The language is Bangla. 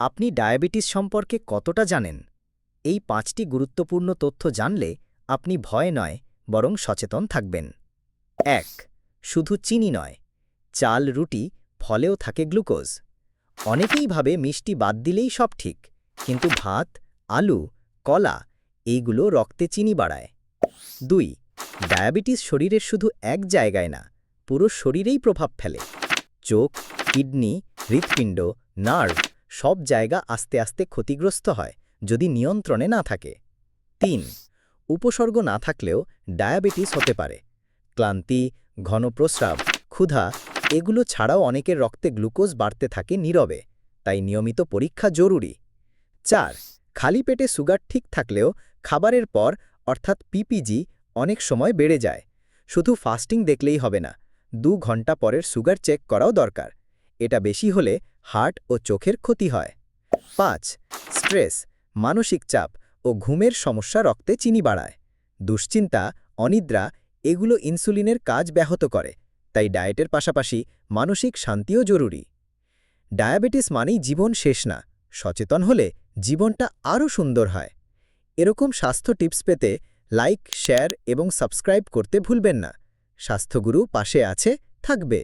আপনি ডায়াবেটিস সম্পর্কে কতটা জানেন? এই পাঁচটি গুরুত্বপূর্ণ তথ্য জানলে আপনি ভয় নয়, বরং সচেতন থাকবেন। এক, শুধু চিনি নয়, চাল, রুটি ফলেও থাকে গ্লুকোজ। অনেকেই ভাবে মিষ্টি বাদ দিলেই সব ঠিক, কিন্তু ভাত, আলু, কলা এইগুলো রক্তে চিনি বাড়ায়। দুই, ডায়াবেটিস শরীরের শুধু এক জায়গায় না, পুরো শরীরেই প্রভাব ফেলে। চোখ, কিডনি, হৃৎপিণ্ড, নার্ভ সব জায়গা আস্তে আস্তে ক্ষতিগ্রস্ত হয় যদি নিয়ন্ত্রণে না থাকে। তিন, উপসর্গ না থাকলেও ডায়াবেটিস হতে পারে। ক্লান্তি ঘন প্রস্রাব ক্ষুধা, এগুলো ছাড়াও অনেকের রক্তে গ্লুকোজ বাড়তে থাকে নীরবে, তাই নিয়মিত পরীক্ষা জরুরি। চার, খালি পেটে সুগার ঠিক থাকলেও খাবারের পর, অর্থাৎ পিপিজি, অনেক সময় বেড়ে যায়। শুধু ফাস্টিং দেখলেই হবে না, দু ঘণ্টা পরের সুগার চেক করাও দরকার। এটা বেশি হলে হার্ট ও চোখের ক্ষতি হয়। পাঁচ, স্ট্রেস, মানসিক চাপ ও ঘুমের সমস্যা রক্তে চিনি বাড়ায়। দুশ্চিন্তা, অনিদ্রা এগুলো ইনসুলিনের কাজ ব্যাহত করে, তাই ডায়েটের পাশাপাশি মানসিক শান্তিও জরুরি। ডায়াবেটিস মানেই জীবন শেষ না, সচেতন হলে জীবনটা আরও সুন্দর হয়। এরকম স্বাস্থ্য টিপস পেতে লাইক, শেয়ার এবং সাবস্ক্রাইব করতে ভুলবেন না। স্বাস্থ্যগুরু পাশে আছে, থাকবে।